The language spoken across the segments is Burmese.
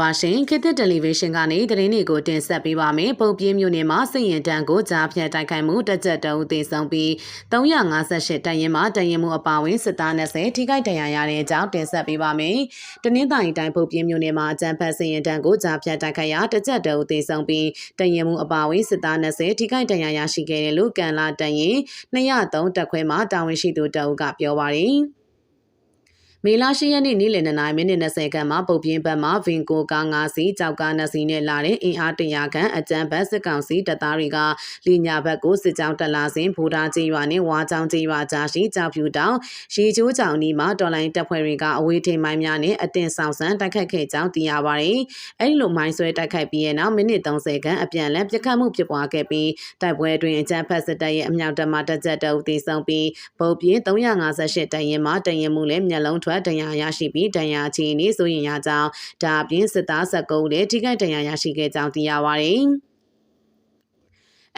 ပါရှင်ခေတ်သစ်တယ်လီဗီရှင်းကနေသတင်းတွေကိုတင်ဆက်ပေးပါမယ်ပုတ်ပြင်းမြို့နယ်မှာစစ်ရင်တန်းကိုကြားဖြတ်တိုက်ခိုက်မှုတက်ကြက်တအုပ်သေဆုံးပြီး358တန်ရင်မှာတန်ရင်မှုအပါဝင်စစ်သား20ထိခိုက်ဒဏ်ရာရတဲ့အကြောင်းတင်ဆက်ပေးပါမယ်တနင်္သာရီတိုင်းပုတ်ပြင်းမြို့နယ်မှာအကြမ်းဖက်စစ်ရင်တန်းကိုကြားဖြတ်တိုက်ခိုက်ရာတက်ကြက်တအုပ်သေဆုံးပြီးတန်ရင်မှုအပါဝင်စစ်သား20ထိခိုက်ဒဏ်ရာရရှိခဲ့တယ်လို့ကန်လာတန်ရင်203တက်ခွဲမှာတာဝန်ရှိသူတအုပ်ကပြောပါတယ် မေလ10ရက်နေ့နေ့လယ်2နာရီမိနစ်20ခန့်မှာပုတ်ပြင်းဘက်မှဗင်ကိုကား9စီးကြောက်ကား2စီးနဲ့လာတဲ့အင်အားတရာခန့်အကြမ်းဖက်စစ်ကောင်စီတပ်သားတွေကလီညာဘက်ကိုစစ်ကြောင်းတက်လာစဉ်ဘူတာကြီးရွာနဲ့ဝါချောင်းကြီးရွာကြားရှိကြောက်ဖြူတောင်ရေချိုးကြောင်ဒီမှာတော်လိုင်းတပ်ဖွဲ့တွေကအဝေးထိန်မိုင်းများနဲ့အတင်ဆောင်ဆန်းတိုက်ခတ်ခဲ့ကြောင်းသိရပါတယ်။အဲဒီလိုမိုင်းဆွဲတိုက်ခိုက်ပြီးတဲ့နောက်မိနစ်30ခန့်အပြန်အလှန်ပြစ်ခတ်မှုဖြစ်ပွားခဲ့ပြီးတိုက်ပွဲတွင်အကြမ်းဖက်စစ်တပ်ရဲ့အမြောက်တပ်မှတက်ကြက်တအုပ်တည်ဆုံပြီးပုတ်ပြင်း358တရင်မှတရင်မှုလည်းမျက်လုံးထွက်ဒဏ်ရာရရှိပြီးဒဏ်ရာအခြေအနေဆိုရင်ရကြောင်းဒါအပြင်စစ်သားဆက်ကုန်းလည်းထိခိုက်ဒဏ်ရာရရှိခဲ့ကြောင်းသိရပါတယ်။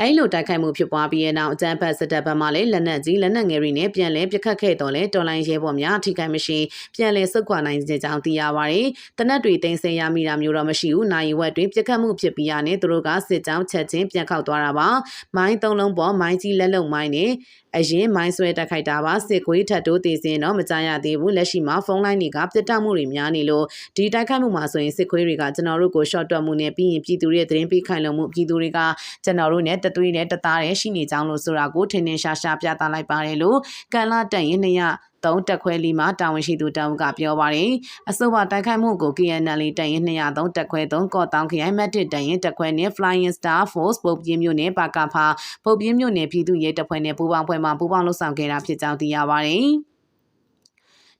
အဲလိုတိုက်ခိုက်မှုဖြစ်ပွားပြီးတဲ့နောက်အကြမ်းဖက်စစ်တပ်ဘက်မှလည်းလက်နက်ကြီးလက်နက်ငယ်တွေနဲ့ပြန်လည်ပစ်ခတ်ခဲ့တော့လဲတော်လိုင်းရဲဘော်များထိခိုက်မရှိပြန်လည်ဆုတ်ခွာနိုင်စေကြောင်းသိရပါတယ်။တနက်တွေတင်ဆက်ရမိတာမျိုးတော့မရှိဘူး။နိုင်ဝက်တွင်ပစ်ခတ်မှုဖြစ်ပြီးရနဲ့သူတို့ကစစ်ကြောင်းချက်ချင်းပြန်ခောက်သွားတာပါ။မိုင်းသုံးလုံးပေါ်မိုင်းကြီးလက်လုံမိုင်းနဲ့အရင်မိုင်းဆွဲတက်ခိုက်တာပါစစ်ကွေးထတ်တိုးတည်စင်တော့မကြရသေးဘူးလက်ရှိမှာဖုန်းလိုင်းတွေကပြတ်တောက်မှုတွေများနေလို့ဒီတိုက်ခိုက်မှုမှာဆိုရင်စစ်ခွေးတွေကကျွန်တော်တို့ကို short တွက်မှုနဲ့ပြီးရင်ပြည်သူတွေသတင်းပေးခိုင်လုံမှုပြည်သူတွေကကျွန်တော်တို့နဲ့တသွေးနဲ့တသားနဲ့ရှိနေကြောင်းလို့ဆိုတာကိုထင်ထင်ရှားရှားပြသလိုက်ပါတယ်လို့ကန်လာတက်ရင်နှစ်ရသုံးတက်ခွဲလီမှာတာဝန်ရှိသူတောင်ကပြောပါတယ်အဆိုပါတိုက်ခိုက်မှုကို KNL တက်ရင်203တက်ခွဲ3ကော့တောင်ခရိုင်မတ်တစ်တက်ရင်တက်ခွဲနဲ့ Flying Star Force ပုတ်ပြင်းမြို့နယ်ပါကဖာပုတ်ပြင်းမြို့နယ်ပြည်သူ့ရဲတပ်ဖွဲ့နဲ့ပူးပေါင်းဖွဲ့မှပူးပေါင်းလှုပ်ဆောင်ခဲ့တာဖြစ်ကြောင်းသိရပါတယ်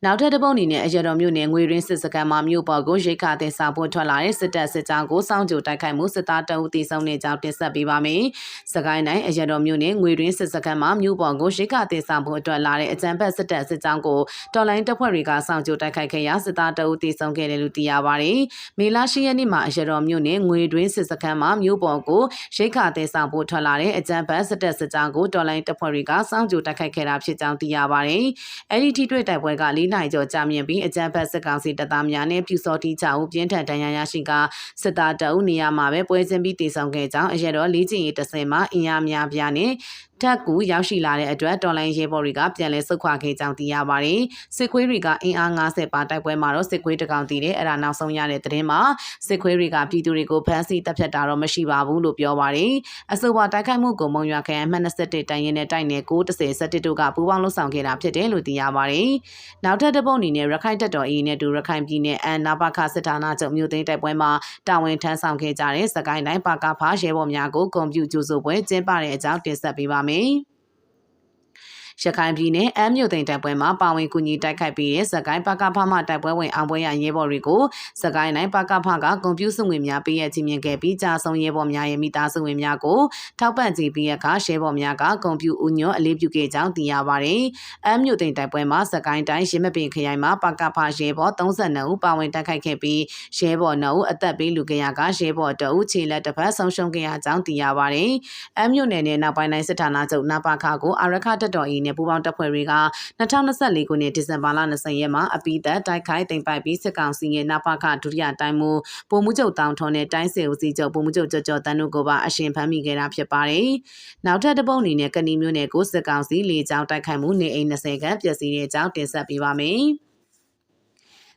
နောက်ထပ်တစ်ပုတ်အနေနဲ့အရတော်မြို့နယ်ငွေရင်းစစ်စခန်းမှာမြို့ပေါ်ကိုရိတ်ခါတင်ဆောင်ဖို့ထွက်လာတဲ့စစ်တပ်စစ်ကြောင်းကိုစောင့်ကြိုတိုက်ခိုက်မှုစစ်သားတအုပ်တီဆောင်နေကြောင်းတင်ဆက်ပေးပါမယ်။စကိုင်းတိုင်းအရတော်မြို့နယ်ငွေရင်းစစ်စခန်းမှာမြို့ပေါ်ကိုရိတ်ခါတင်ဆောင်ဖို့အတွက်လာတဲ့အကြံဖက်စစ်တပ်စစ်ကြောင်းကိုတော်လိုင်းတပ်ဖွဲ့တွေကစောင့်ကြိုတိုက်ခိုက်ခဲ့ရာစစ်သားတအုပ်တီဆောင်ခဲ့တယ်လို့သိရပါတယ်။မေလ10ရက်နေ့မှာအရတော်မြို့နယ်ငွေရင်းစစ်စခန်းမှာမြို့ပေါ်ကိုရိတ်ခါတင်ဆောင်ဖို့ထွက်လာတဲ့အကြံဖက်စစ်တပ်စစ်ကြောင်းကိုတော်လိုင်းတပ်ဖွဲ့တွေကစောင့်ကြိုတိုက်ခိုက်ခဲ့တာဖြစ်ကြောင်းသိရပါတယ်။အဲဒီထိတွေ့တိုက်ပွဲက၄နိုင်ကျော်ကြာမြင့်ပြီးအကြမ်းဖက်စစ်ကောင်စီတပ်သားများနဲ့ပြူစောတိချအောင်ပြင်းထန်ဒဏ်ရာရရှိကစစ်သားတအုပ်နေရာမှာပဲပွဲစဉ်ပြီးတည်ဆောင်ခဲ့ကြောင်းအရတော်လေးချင်ရီတဆင်မှာအင်အားများပြားနဲ့ထက်ကူရောက်ရှိလာတဲ့အတွက်တော်လိုင်းရဲဘော်တွေကပြန်လည်ဆုတ်ခွာခဲ့ကြောင်းသိရပါတယ်။စစ်ခွေးတွေကအင်အား90ပါတိုက်ပွဲမှာတော့စစ်ခွေးတကောင်တည်တယ်အဲ့ဒါနောက်ဆုံးရတဲ့သတင်းမှာစစ်ခွေးတွေကပြည်သူတွေကိုဖမ်းဆီးတပ်ဖြတ်တာတော့မရှိပါဘူးလို့ပြောပါတယ်။အဆိုပါတိုက်ခိုက်မှုကိုမုံရွာခရိုင်မှတ်21တိုင်ရင်နဲ့တိုက်နယ်930 17တို့ကပူးပေါင်းလှုပ်ဆောင်ခဲ့တာဖြစ်တယ်လို့သိရပါတယ်။နောက်ထပ်တစ်ပုတ်အနေနဲ့ရခိုင်တပ်တော် AA နဲ့တူရခိုင်ပြည်နယ်အန်နာဘခစစ်ဌာနချုပ်မြို့သိမ်းတိုက်ပွဲမှာတာဝန်ထမ်းဆောင်ခဲ့ကြတဲ့စကိုင်းတိုင်းပါကဖားရဲဘော်များကိုကွန်ပျူတာကျူဆိုပွဲကျင်းပတဲ့အကြောင်းတင်ဆက်ပေးပါမယ်။ ရခိုင်ပြည်နယ်အမ်းမြို့သိမ်းတိုက်ပွဲမှာပါဝင်ကူညီတိုက်ခိုက်ပြီးတဲ့စကိုင်းပကဖမှတိုက်ပွဲဝင်အောင်ပွဲရရဲဘော်တွေကိုစကိုင်းတိုင်းပကဖကကွန်ပျူတာငွေများပေးရခြင်းမြင်ခဲ့ပြီးကြာဆုံးရဲဘော်များရဲ့မိသားစုဝင်များကိုထောက်ပံ့ကြေးပေးရကရဲဘော်များကကွန်ပျူတာဦးညွတ်အလေးပြုခဲ့ကြောင်းသိရပါတယ်။အမ်းမြို့သိမ်းတိုက်ပွဲမှာစကိုင်းတိုင်းရင်းမပင်ခရိုင်မှာပကဖရဲဘော်32ဦးပါဝင်တိုက်ခိုက်ခဲ့ပြီးရဲဘော်2ဦးအသက်ပေးလူခဲ့ရကရဲဘော်2ဦးခြေလက်တစ်ဖက်ဆုံးရှုံးခဲ့ရကြောင်းသိရပါတယ်။အမ်းမြို့နယ်နဲ့နောက်ပိုင်းတိုင်းစစ်ဌာနချုပ်နပါခကိုအရခတက်တော်အီနဲ့ပူးပေါင်းတပ်ဖွဲ့တွေက2024ခုနှစ်ဒီဇင်ဘာလ20ရက်မှာအပိသက်တိုက်ခိုက်တင်ပိုက်ပြီးစစ်ကောင်စီရဲ့နပခဒုတိယတိုင်းမူပုံမှုချုပ်တောင်ထွန်းနဲ့တိုင်းစေဦးစီးချုပ်ပုံမှုချုပ်ကြော်ကြော်တန်းတို့ကိုပါအရှင်ဖမ်းမိခဲ့တာဖြစ်ပါတယ်။နောက်ထပ်တစ်ပုတ်အနေနဲ့ကဏီမျိုးနယ်ကိုစစ်ကောင်စီလေကြောင်းတိုက်ခိုက်မှုနေအိမ်20ခန်းပျက်စီးတဲ့အကြောင်းတင်ဆက်ပေးပါမယ်။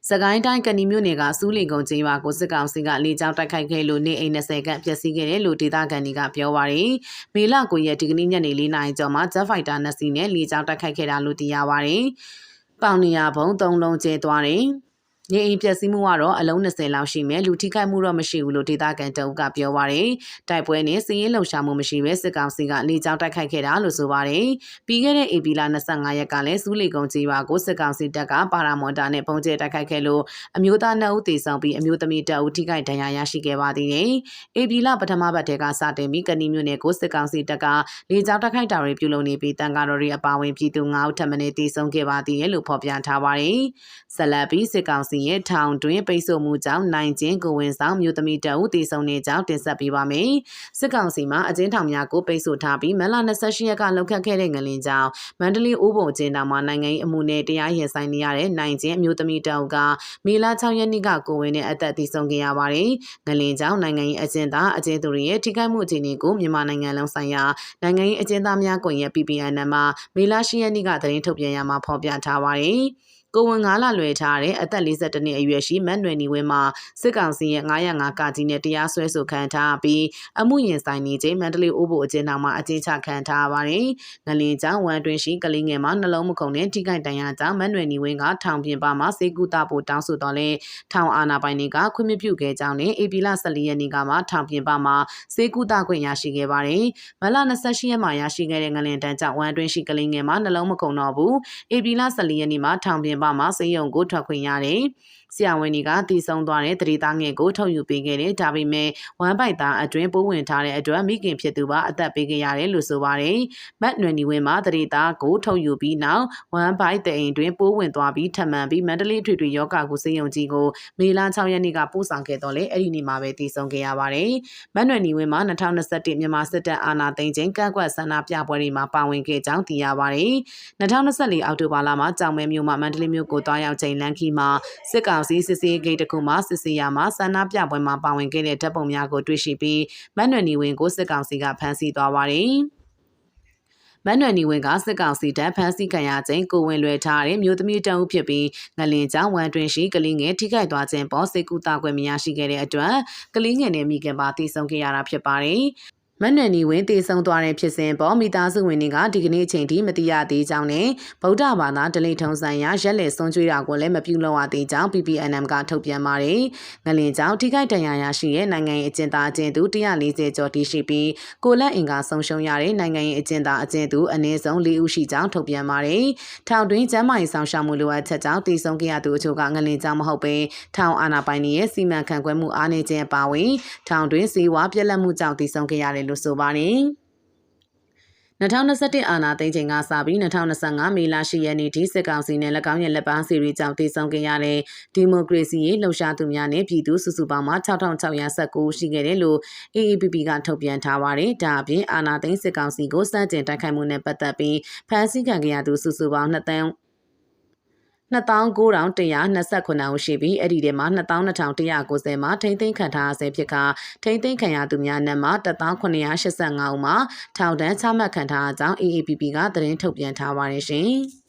စကိုင်းတိုင်းကဏီမြို့နယ်ကစူးလင်ကုန်းကျေးရွာကိုစစ်ကောင်စီကလေကြောင်းတိုက်ခိုက်ခဲ့လို့နေအိမ်20ခန့်ပျက်စီးခဲ့တယ်လို့ဒေသခံတွေကပြောပါရယ်။မေလ9ရက်ဒီကနေ့ညနေ4နာရီကျော်မှာ Jet Fighter 2စီးနဲ့လေကြောင်းတိုက်ခိုက်ခဲ့တာလို့သိရပါရယ်။ပေါင်နေရဘုံ3လုံးကျဲသွားတယ်။ နေအိမ်ပျက်စီးမှုကတော့အလုံး20လောက်ရှိမယ်လူထိခိုက်မှုတော့မရှိဘူးလို့ဒေသခံတအုပ်ကပြောပါရယ်တိုက်ပွဲနဲ့စီးရင်လှုပ်ရှားမှုမရှိပဲစစ်ကောင်စီကနေကြောင်းတိုက်ခိုက်ခဲ့တာလို့ဆိုပါရယ်ပြီးခဲ့တဲ့ဧပြီလ25ရက်ကလည်းစူးလီကုံကြီးရွာကိုစစ်ကောင်စီတပ်ကပါရာမွန်တာနဲ့ပုံကျဲတိုက်ခိုက်ခဲ့လို့အမျိုးသား2ဦးသေဆုံးပြီးအမျိုးသမီး2ဦးထိခိုက်ဒဏ်ရာရရှိခဲ့ပါသေးတယ်ဧပြီလပထမပတ်တည်းကစတင်ပြီးကဏီမြို့နယ်ကိုစစ်ကောင်စီတပ်ကလေကြောင်းတိုက်ခိုက်တာတွေပြုလုပ်နေပြီးတန်ကားတော်တွေအပါအဝင်ပြည်သူ9ဦးထပ်မံသေဆုံးခဲ့ပါသေးတယ်လို့ဖော်ပြထားပါရယ်ဆက်လက်ပြီးစစ်ကောင်စီစီရဲ့ထောင်တွင်ပိတ်ဆို့မှုကြောင့်နိုင်ကျင်းကိုဝင်ဆောင်မြို့သမီးတအုပ်တည်ဆုံနေကြောင်းတင်ဆက်ပေးပါမယ်။စစ်ကောင်စီမှအကျဉ်းထောင်များကိုပိတ်ဆို့ထားပြီးမလ28ရက်ကလောက်ခတ်ခဲ့တဲ့ငလင်ကြောင့်မန္တလေးအိုးဘုံအကျဉ်းထောင်မှာနိုင်ငံရေးအမှုနဲ့တရားရင်ဆိုင်နေရတဲ့နိုင်ကျင်းအမျိုးသမီးတအုပ်ကမေလ6ရက်နေ့ကကိုဝင်နဲ့အသက်တည်ဆုံခဲ့ရပါတယ်။ငလင်ကြောင့်နိုင်ငံရေးအကျဉ်းသားအကျဉ်းသူတွေရဲ့ထိခိုက်မှုအခြေအနေကိုမြန်မာနိုင်ငံလုံးဆိုင်ရာနိုင်ငံရေးအကျဉ်းသားများကွန်ရက် PPN မှာမေလ10ရက်နေ့ကသတင်းထုတ်ပြန်ရမှာဖော်ပြထားပါတယ်။ ကိုဝင်9လလွယ်ထားတဲ့အသက်52နှစ်အရွယ်ရှိမတ်နွယ်နီဝင်းမှာစစ်ကောင်စီရဲ့905ကကြီးနဲ့တရားစွဲဆိုခံထားပြီးအမှုရင်ဆိုင်နေချိန်မန္တလေးအိုးဘိုအကျဉ်းထောင်မှာအကျဉ်းချခံထားပါတယ်။ငလင်ကျောင်းဝန်တွင်ရှိကလေးငယ်မှာနှလုံးမခုန်နဲ့ထိခိုက်ဒဏ်ရာကြောင့်မတ်နွယ်နီဝင်းကထောင်ပြင်ပမှာစေကူတာဖို့တောင်းဆိုတော့လဲထောင်အာဏာပိုင်တွေကခွင့်မပြုခဲ့ကြောင်းနဲ့အေပီလာ14ရက်နေ့ကမှထောင်ပြင်ပမှာစေကူတာခွင့်ရရှိခဲ့ပါတယ်။မလ28ရက်မှာရရှိခဲ့တဲ့ငလင်တန်းကြောင့်ဝန်တွင်ရှိကလေးငယ်မှာနှလုံးမခုန်တော့ဘူး။အေပီလာ14ရက်နေ့မှာထောင်ပြင်ပမှာစေယုံကိုထွက်ခွင့်ရတယ်။ ဆရာဝန်ကြီးကတည်ဆုံသွားတဲ့တတိသားငယ်ကိုထုတ်ယူပေးခဲ့တယ်ဒါပေမဲ့ဝမ်ပိုက်သားအတွင်းပိုးဝင်ထားတဲ့အတွက်မိခင်ဖြစ်သူပါအသက်ပေးခဲ့ရတယ်လို့ဆိုပါတယ်မတ်နွယ်နီဝင်းမှာတတိသားကိုထုတ်ယူပြီးနောက်ဝမ်ပိုက်တဲ့အိမ်တွင်ပိုးဝင်သွားပြီးထပ်မံပြီးမန္တလေးထွေထွေယောဂကိုစေယုံကြီးကိုမေလ6ရက်နေ့ကပို့ဆောင်ခဲ့တော့လေအဲ့ဒီနေ့မှာပဲတည်ဆုံခဲ့ရပါတယ်မတ်နွယ်နီဝင်းမှာ2021မြန်မာစစ်တပ်အာဏာသိမ်းချိန်ကန့်ကွက်ဆန္ဒပြပွဲတွေမှာပါဝင်ခဲ့ကြောင်းသိရပါတယ်2024အောက်တိုဘာလမှာကြောင်မဲမြို့မှာမန္တလေးမြို့ကိုတွားရောက်ချိန်လန်ခီမှာစစ်ကောင်စီစစ်စေးဂိတ်တစ်ခုမှာစစ်စေးရမှာဆန္ဒပြပွဲမှာပါဝင်ခဲ့တဲ့တပ်ပုံများကိုတွေ့ရှိပြီးမတ်နွယ်နီဝင်းကိုစစ်ကောင်စီကဖမ်းဆီးသွားပါတယ်မန်နွယ်နီဝင်းကစစ်ကောင်စီတပ်ဖမ်းဆီးခံရခြင်းကိုဝင်လွယ်ထားတဲ့မြို့သမီးတအုပ်ဖြစ်ပြီးငလင်ကျောင်းဝန်တွင်ရှိကလေးငယ်ထိခိုက်သွားခြင်းပေါ်စိတ်ကူတာခွင့်မရရှိခဲ့တဲ့အတွက်ကလေးငယ်နဲ့မိခင်ပါတည်ဆုံခဲ့ရတာဖြစ်ပါတယ်။ မန်နွယ်နီဝင်းတည်ဆုံသွားတဲ့ဖြစ်စဉ်ပေါ်မိသားစုဝင်တွေကဒီကနေ့အချိန်ထိမသိရသေးကြောင်းနဲ့ဗုဒ္ဓဘာသာဒလိထုံဆိုင်ရာရက်လက်ဆုံးကျွေးတာကိုလည်းမပြုလုပ်ရသေးကြောင်း PPNM ကထုတ်ပြန်ပါတယ်။ငလင်ကြောင့်ထိခိုက်ဒဏ်ရာရရှိတဲ့နိုင်ငံရေးအကျဉ်းသားအကျဉ်းသူ140ကျော်တည်ရှိပြီးကိုလက်အင်ကဆုံးရှုံးရတဲ့နိုင်ငံရေးအကျဉ်းသားအကျဉ်းသူအနည်းဆုံး4ဦးရှိကြောင်းထုတ်ပြန်ပါတယ်။ထောင်တွင်းကျန်းမာရေးဆောင်ရှောက်မှုလိုအပ်ချက်ကြောင့်တည်ဆုံခဲ့ရသူအချို့ကငလင်ကြောင့်မဟုတ်ဘဲထောင်အာဏာပိုင်ရဲ့စီမံခန့်ခွဲမှုအားနည်းခြင်းအပါအဝင်ထောင်တွင်းစီးဝါပြက်လက်မှုကြောင့်တည်ဆုံခဲ့ရတယ်လို့ဆိုပါတယ်။2021အာဏာသိမ်းချိန်ကစပြီး2025မေလ10ရက်နေ့ထိစစ်ကောင်စီနဲ့၎င်းရဲ့လက်ပန်းစီရီကြောင့်တည်ဆုံခဲ့ရတဲ့ဒီမိုကရေစီရေးလှုပ်ရှားသူများနဲ့ပြည်သူစုစုပေါင်းမှ6619ရှိခဲ့တယ်လို့ AAPP ကထုတ်ပြန်ထားပါတယ်။ဒါအပြင်အာဏာသိမ်းစစ်ကောင်စီကိုစတင်တိုက်ခိုက်မှုနဲ့ပတ်သက်ပြီးဖမ်းဆီးခံခဲ့ရသူစုစုပေါင်း2တန်း 29,129ဦးရှိပြီးအဲ့ဒီထဲမှာ22,190မှာထိမ့်သိမ်းခံထားဆဲဖြစ်ကထိမ့်သိမ်းခံရသူများနဲ့မှာ1,985ဦးမှာထောင်ဒဏ်ချမှတ်ခံထားကြောင်း AAPP ကသတင်းထုတ်ပြန်ထားပါတယ်ရှင်။